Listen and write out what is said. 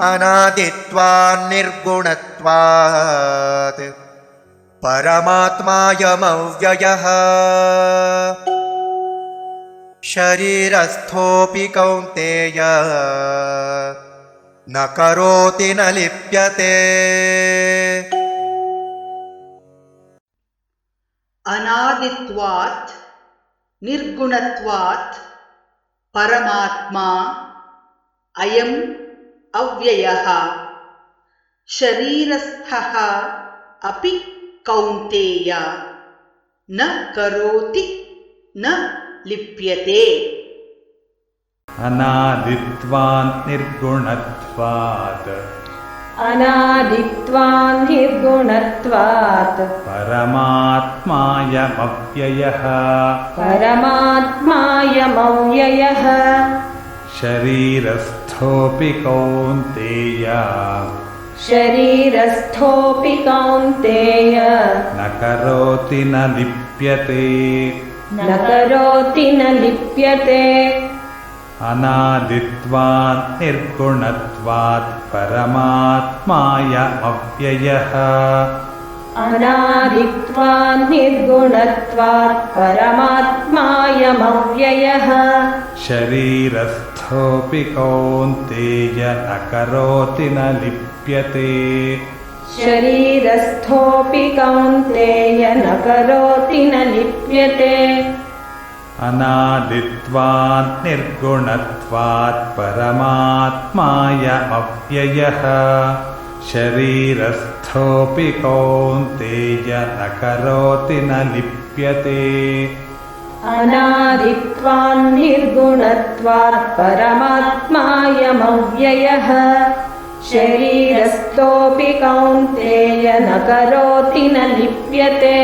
अनादित्वान्निर्गुणत्वात् परमात्मायमव्ययः। शरीरस्थोऽपि कौन्तेय। न करोति न लिप्यते। अनादित्वात् निर्गुणत्वात् परमात्मा अयम् अव्ययः। शरीरस्थः अपि कौन्तेय। न करोति न लिप्यते। अनादित्वान् निर्गुणत्वात्। अनादित्वान् निर्गुणत्वात्। परमात्मायमव्ययः। परमात्मायमव्ययः शरीरस्थोऽपि कौन्तेय। शरीरस्थोऽपि कौन्तेय। न करोति न लिप्यते। न करोति न लिप्यते। अनादित्वान् निर्गुणत्वात् परमात्मायमव्ययः अनादित्वान् निर्गुणत्वात् परमात्मायमव्ययः शरीरस्थोऽपि कौन्तेय न करोति न लिप्यते। शरीरस्थोऽपि कौन्तेय न करोति न लिप्यते। अनादित्वान् निर्गुणत्वात् परमात्मायमव्ययः शरीरस्थोऽपि कौन्तेय न करोति न लिप्यते। अनादित्वान् निर्गुणत्वात् परमात्मायमव्ययः शरीरस्थोऽपि कौन्तेय न करोति न लिप्यते